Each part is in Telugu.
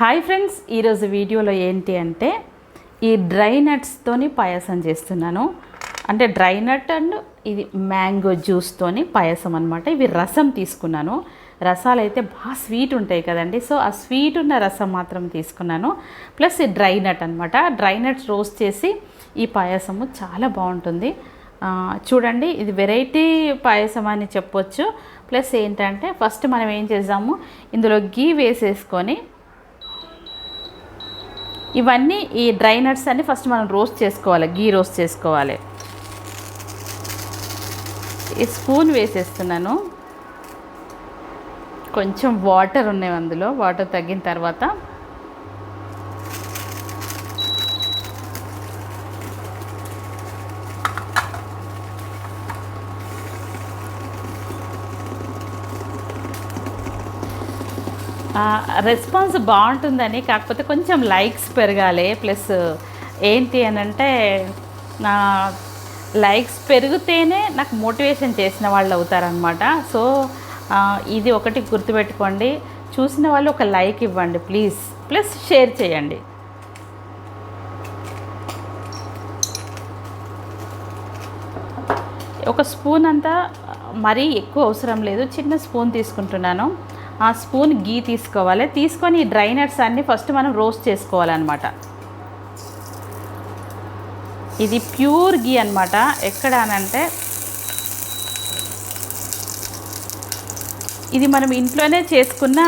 హాయ్ ఫ్రెండ్స్ ఈరోజు వీడియోలో ఏంటి అంటే ఈ డ్రై నట్స్తోని పాయసం చేస్తున్నాను. అంటే డ్రై నట్ అండ్ ఇది మ్యాంగో జ్యూస్తోని పాయసం అనమాట ఇవి రసం తీసుకున్నాను. రసాలు అయితే బాగా స్వీట్ ఉంటాయి కదండి. సో ఆ స్వీట్ ఉన్న రసం మాత్రం తీసుకున్నాను. ప్లస్ ఈ డ్రై నట్ అనమాట డ్రై నట్స్ రోస్ట్ చేసి ఈ పాయసము చాలా బాగుంటుంది. చూడండి ఇది వెరైటీ పాయసం అని చెప్పొచ్చు. ప్లస్ ఏంటంటే ఫస్ట్ మనం ఏం చేద్దాము ఇందులో గీ వేసేసుకొని ఇవన్నీ ఈ డ్రై నట్స్ అన్ని ఫస్ట్ మనం రోస్ట్ చేసుకోవాలి గీ రోస్ట్ చేసుకోవాలి. ఈ స్పూన్ వేసేస్తున్నాను. కొంచెం వాటర్ ఉన్నాయి అందులో వాటర్ తగ్గిన తర్వాత రెస్పాన్స్ బాగుంటుందని కాకపోతే కొంచెం లైక్స్ పెరగాలి. ప్లస్ ఏంటి అని అంటే నా లైక్స్ పెరిగితేనే నాకు మోటివేషన్ చేసిన వాళ్ళు అవుతారనమాట సో ఇది ఒకటి గుర్తుపెట్టుకోండి. చూసిన వాళ్ళు ఒక లైక్ ఇవ్వండి ప్లీజ్ ప్లస్ షేర్ చేయండి. ఒక స్పూన్ అంతా మరీ ఎక్కువ అవసరం లేదు. చిన్న స్పూన్ తీసుకుంటున్నాను. ఆ స్పూన్ గీ తీసుకోవాలి. తీసుకొని ఈ డ్రై నట్స్ అన్నీ ఫస్ట్ మనం రోస్ట్ చేసుకోవాలన్నమాట. ఇది ప్యూర్ గీ అనమాట ఎక్కడ అనంటే ఇది మనం ఇంట్లోనే చేసుకున్న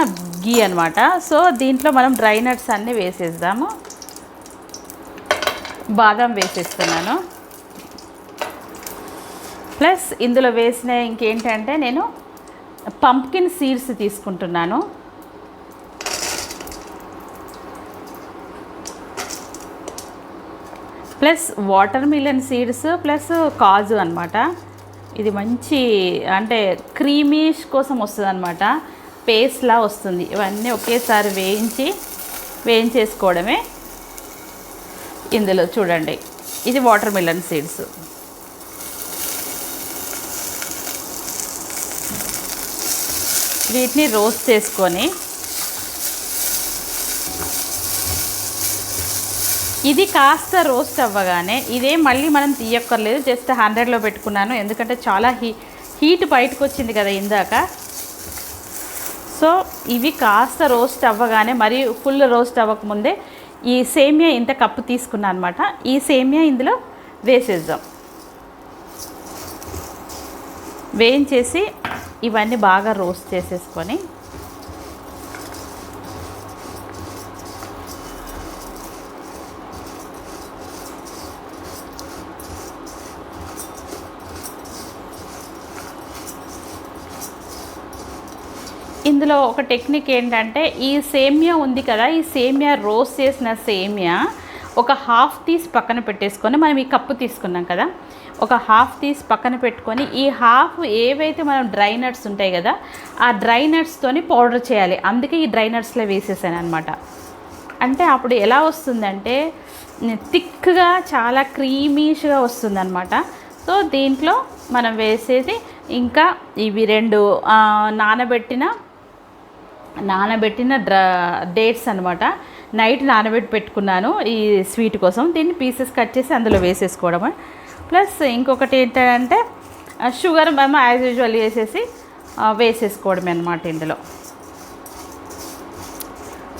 గీ అనమాట సో దీంట్లో మనం డ్రై నట్స్ అన్నీ వేసేద్దాము. బాదం వేసేస్తున్నాను. ప్లస్ ఇందులో వేసిన ఇంకేంటంటే నేను పంప్కిన్ సీడ్స్ తీసుకుంటున్నాను. Plus watermelon seeds plus కాజు అనమాట ఇది మంచి అంటే క్రీమీష్ కోసం వస్తుంది అనమాట పేస్ట్లా వస్తుంది. ఇవన్నీ ఒకేసారి వేయించి వేయించేసుకోవడమే. ఇందులో చూడండి. ఇది వాటర్ మిలన్ సీడ్స్ వీటిని రోస్ట్ చేసుకొని ఇది కాస్త రోస్ట్ అవ్వగానే ఇదే మళ్ళీ మనం తీయక్కర్లేదు జస్ట్ హండ్రెడ్లో పెట్టుకున్నాను. ఎందుకంటే చాలా హీ హీట్ బయటకు వచ్చింది కదా ఇందాక. సో ఇవి కాస్త రోస్ట్ అవ్వగానే మరి ఫుల్ రోస్ట్ అవ్వకముందే ఈ సేమియా ఇంత కప్పు తీసుకున్నాను అనమాట ఈ సేమియా ఇందులో వేసేద్దాం. వేయించేసి ఇవన్నీ బాగా రోస్ట్ చేసేసుకొని ఇందులో ఒక టెక్నిక్ ఏంటంటే ఈ సేమియా ఉంది కదా ఈ సేమియా రోస్ట్ చేసిన సేమియా ఒక హాఫ్ తీసి పక్కన పెట్టేసుకొని మనం ఈ కప్పు తీసుకున్నాం కదా ఒక హాఫ్ తీసి పక్కన పెట్టుకొని ఈ హాఫ్ ఏవైతే మనం డ్రై నట్స్ ఉంటాయి కదా ఆ డ్రై నట్స్తోని పౌడర్ చేయాలి. అందుకే ఈ డ్రై నట్స్లో వేసేసాను అనమాట అంటే అప్పుడు ఎలా వస్తుందంటే థిక్గా చాలా క్రీమీష్గా వస్తుందన్నమాట. సో దీంట్లో మనం వేసేది ఇంకా ఇవి రెండు నానబెట్టిన నానబెట్టిన డ్ర డేట్స్ అనమాట నైట్ నానబెట్టి పెట్టుకున్నాను ఈ స్వీట్ కోసం. దీన్ని పీసెస్ కట్ చేసి అందులో వేసేసుకోవడమే. ప్లస్ ఇంకొకటి ఏంటంటే షుగర్ మేము యాజ్ యూజువల్ వేసేసి వేసేసుకోవడమే అనమాట ఇందులో.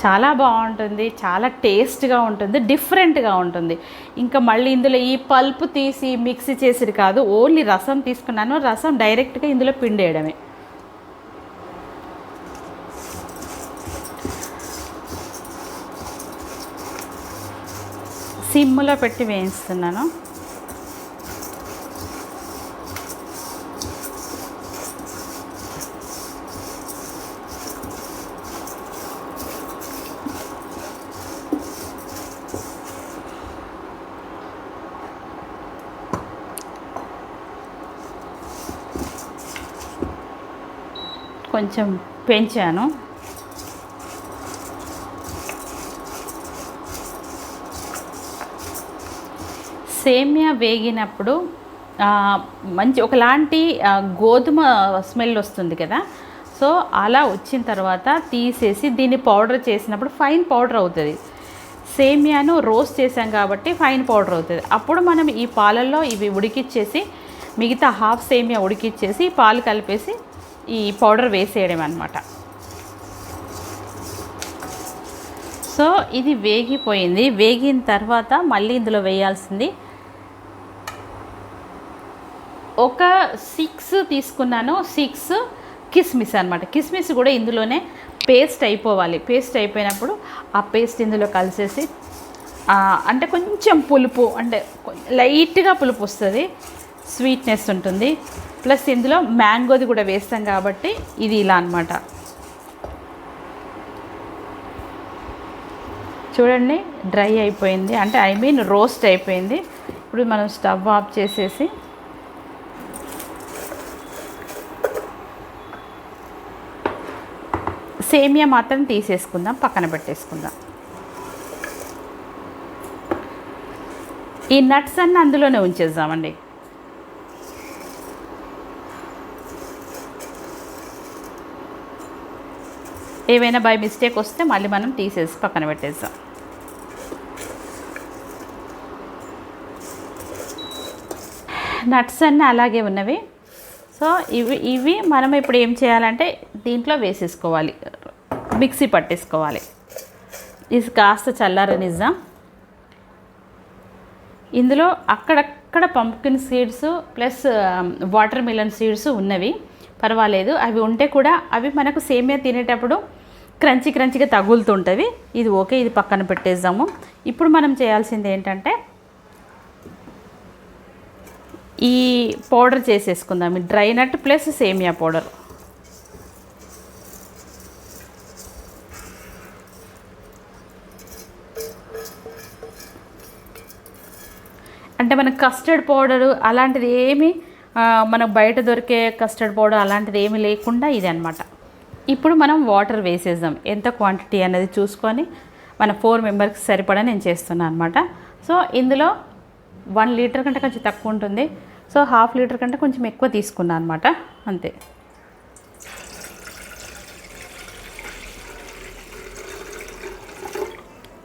చాలా బాగుంటుంది చాలా టేస్ట్గా ఉంటుంది డిఫరెంట్గా ఉంటుంది. ఇంకా మళ్ళీ ఇందులో ఈ పల్పు తీసి మిక్సీ చేసేది కాదు ఓన్లీ రసం తీసుకున్నాను. రసం డైరెక్ట్గా ఇందులో పిండేయడమే. సిమ్లో పెట్టి వేయిస్తున్నాను. కొంచెం పెంచాను. సేమియా వేగినప్పుడు మంచి ఒకలాంటి గోధుమ స్మెల్ వస్తుంది కదా. సో సో అలా వచ్చిన తర్వాత తీసేసి దీన్ని పౌడర్ చేసినప్పుడు ఫైన్ పౌడర్ అవుతుంది. సేమియాను రోస్ట్ చేసాం కాబట్టి ఫైన్ పౌడర్ అవుతుంది. అప్పుడు మనం ఈ పాలల్లో ఇవి ఉడికిచ్చేసి మిగతా హాఫ్ సేమియా ఉడికిచ్చేసి పాలు కలిపేసి ఈ పౌడర్ వేసేయడం అనమాట సో ఇది వేగిపోయింది. వేగిన తర్వాత మళ్ళీ ఇందులో వేయాల్సింది ఒక సిక్స్ తీసుకున్నాను. సిక్స్ కిస్మిస్ అనమాట కిస్మిస్ కూడా ఇందులోనే పేస్ట్ అయిపోవాలి. పేస్ట్ అయిపోయినప్పుడు ఆ పేస్ట్ ఇందులో కలిసేసి అంటే కొంచెం పులుపు అంటే లైట్గా పులుపు వస్తుంది. స్వీట్నెస్ ఉంటుంది. ప్లస్ ఇందులో మ్యాంగోది కూడా వేస్తాం కాబట్టి ఇది ఇలా అనమాట చూడండి డ్రై అయిపోయింది. అంటే ఐ మీన్ రోస్ట్ అయిపోయింది. ఇప్పుడు మనం స్టవ్ ఆఫ్ చేసేసి సేమియా మాత్రం తీసేసుకుందాం పక్కన పెట్టేసుకుందాం. ఈ నట్స్ అన్ని అందులోనే ఉంచేద్దామండి. ఏవైనా బై మిస్టేక్ వస్తే మళ్ళీ మనం తీసేసి పక్కన పెట్టేద్దాం. నట్స్ అన్నీ అలాగే ఉన్నవి. సో ఇవి ఇవి మనం ఇప్పుడు ఏం చేయాలంటే దీంట్లో వేసేసుకోవాలి. మిక్సీ పట్టేసుకోవాలి. ఇది కాస్త చల్లారనిద్దాం. ఇందులో అక్కడక్కడ pumpkin seeds plus watermelon seeds ఉన్నవి. పర్వాలేదు అవి ఉంటే కూడా అవి మనకు సేమియా తినేటప్పుడు క్రంచి క్రంచిగా తగులుతుంటవి. ఇది ఓకే ఇది పక్కన పెట్టేద్దాము. ఇప్పుడు మనం చేయాల్సింది ఏంటంటే ఈ పౌడర్ చేసేసుకుందాం. డ్రై నట్ ప్లస్ సేమియా పౌడర్. అంటే మన కస్టర్డ్ పౌడరు అలాంటిది ఏమి మనకు బయట దొరికే కస్టర్డ్ పౌడర్ అలాంటిది ఏమి లేకుండా ఇది అనమాట ఇప్పుడు మనం వాటర్ వేసేద్దాం. ఎంత క్వాంటిటీ అనేది చూసుకొని మన ఫోర్ మెంబర్స్కి సరిపడా నేను చేస్తున్నాను అనమాట సో ఇందులో వన్ లీటర్ కంటే కొంచెం తక్కువ ఉంటుంది. సో హాఫ్ లీటర్ కంటే కొంచెం ఎక్కువ తీసుకున్నాను అనమాట అంతే.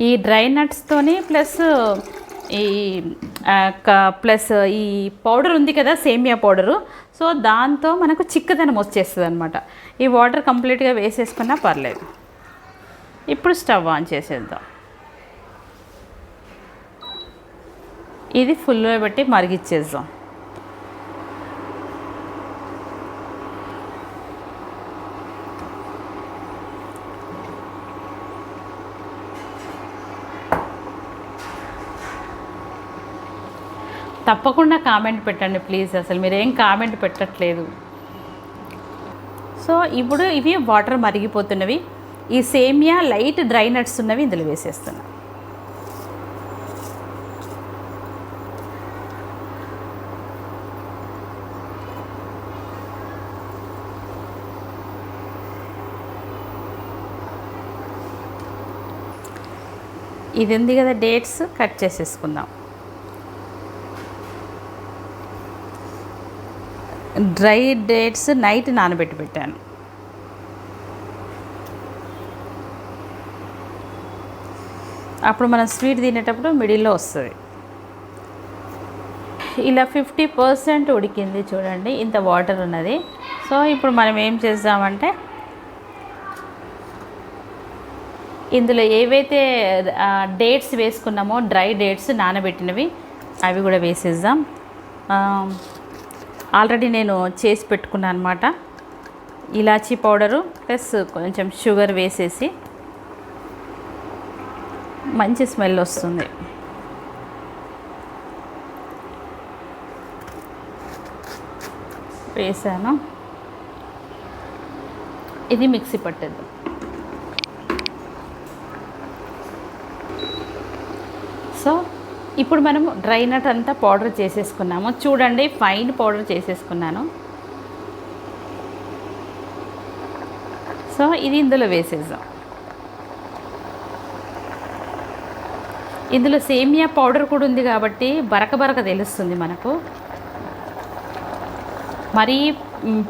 ఈ డ్రై నట్స్తోని ప్లస్ ఈ క- ప్లస్ ఈ పౌడర్ ఉంది కదా సేమియా పౌడరు. సో దాంతో మనకు చిక్కదనం వచ్చేస్తుంది అనమాట ఈ వాటర్ కంప్లీట్గా వేసేసుకున్నా పర్లేదు. ఇప్పుడు స్టవ్ ఆన్ చేసేద్దాం. ఇది ఫుల్లో పెట్టి మరిగిచ్చేద్దాం. తప్పకుండా కామెంట్ పెట్టండి ప్లీజ్. అసలు మీరు ఏం కామెంట్ పెట్టట్లేదు. సో ఇప్పుడు ఇవి వాటర్ మరిగిపోతున్నవి. ఈ సేమియా లైట్ డ్రై నట్స్ ఉన్నవి ఇందులో వేసేస్తున్నా. ఇది ఉంది కదా డేట్స్ కట్ చేసేసుకుందాం. డ్రై డేట్స్ నైట్ నానబెట్టి పెట్టాను. అప్పుడు మనం స్వీట్ తినేటప్పుడు మిడిల్లో వస్తుంది. ఇలా ఫిఫ్టీ పర్సెంట్ ఉడికింది చూడండి ఇంత వాటర్ ఉన్నది. సో ఇప్పుడు మనం ఏం చేద్దామంటే ఇందులో ఏవైతే డేట్స్ వేసుకున్నామో డ్రై డేట్స్ నానబెట్టినవి అవి కూడా వేసేద్దాం. ఆల్రెడీ నేను చేసి పెట్టుకున్నాను అనమాట ఇలాచీ పౌడరు ప్లస్ కొంచెం షుగర్ వేసేసి మంచి స్మెల్ వస్తుంది. వేసాను. ఇది మిక్సీ పట్టేద్దాం. సో ఇప్పుడు మనం డ్రై నట్ అంతా పౌడర్ చేసేసుకున్నాము. చూడండి ఫైన్ పౌడర్ చేసేసుకున్నాను. సో ఇది ఇందులో వేసేద్దాం. ఇందులో సేమియా పౌడర్ కూడా ఉంది కాబట్టి బరక బరక తెలుస్తుంది మనకు. మరీ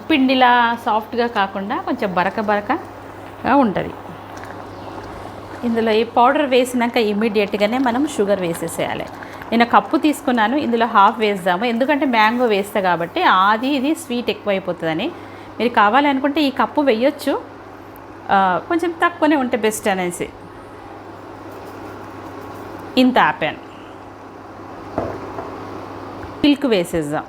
పిండిలా సాఫ్ట్గా కాకుండా కొంచెం బరక బరకగా ఉంటుంది. ఇందులో ఈ పౌడర్ వేసినాక ఇమీడియట్గానే మనం షుగర్ వేసేసేయాలి. నేను కప్పు తీసుకున్నాను ఇందులో హాఫ్ వేద్దాము ఎందుకంటే మ్యాంగో వేస్తా కాబట్టి అది ఇది స్వీట్ ఎక్కువైపోతుందని. మీరు కావాలనుకుంటే ఈ కప్పు వేయొచ్చు. కొంచెం తక్కువనే ఉంటే బెస్ట్ అనేసి. ఇంత ఆపాను. మిల్క్ వేసేద్దాం.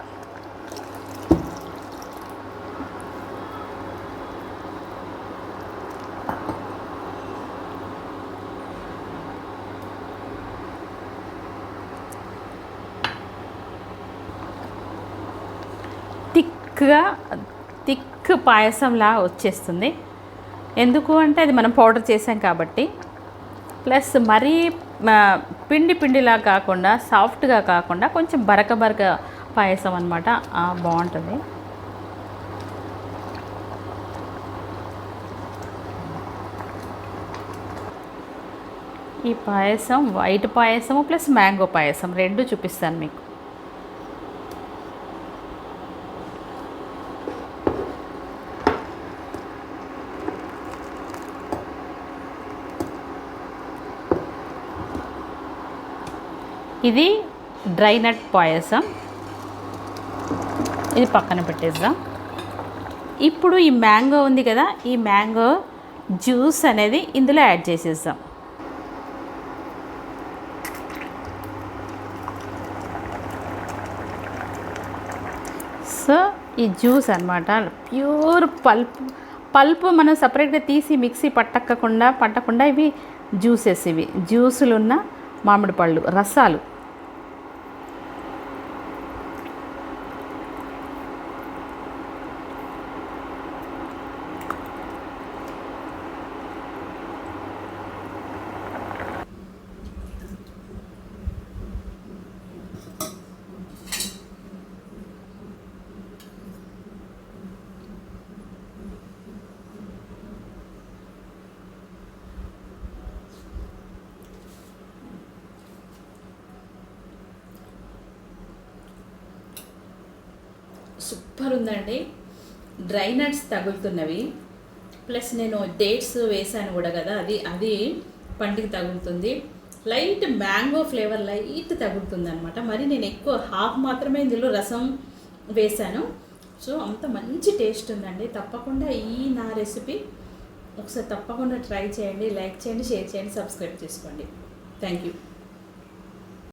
థిక్గా థిక్ పాయసంలా వచ్చేస్తుంది. ఎందుకు అంటే అది మనం పౌడర్ చేసాం కాబట్టి. ప్లస్ మరీ పిండి పిండిలా కాకుండా సాఫ్ట్గా కాకుండా కొంచెం బరక బరక పాయసం అనమాట బాగుంటుంది ఈ పాయసం వైట్ పాయసము ప్లస్ మ్యాంగో పాయసం రెండు చూపిస్తాను మీకు. ఇది డ్రై నట్ పాయసం. ఇది పక్కన పెట్టేద్దాం. ఇప్పుడు ఈ మ్యాంగో ఉంది కదా ఈ మ్యాంగో జ్యూస్ అనేది ఇందులో యాడ్ చేసేద్దాం. సో ఈ జ్యూస్ అన్నమాట ప్యూర్ పల్ప్ పల్ప్ మనం సపరేట్గా తీసి మిక్సీ పట్టకుండా పట్టకుండా ఇవి జ్యూసెస్ ఇవి. జ్యూసులు ఉన్న మామిడి పళ్ళు రసాలు. సూపర్ ఉందండి. డ్రై నట్స్ తగులుతున్నవి. ప్లస్ నేను డేట్స్ వేసాను కూడా కదా అది అది పంటికి తగులుతుంది. లైట్ మ్యాంగో ఫ్లేవర్ లైట్ తగులుతుంది అనమాట మరి నేను ఎక్కువ హాఫ్ మాత్రమే ఇందులో రసం వేశాను. సో అంత మంచి టేస్ట్ ఉందండి. తప్పకుండా ఈ నా రెసిపీ ఒకసారి తప్పకుండా ట్రై చేయండి లైక్ చేయండి షేర్ చేయండి సబ్స్క్రైబ్ చేసుకోండి. Thank you.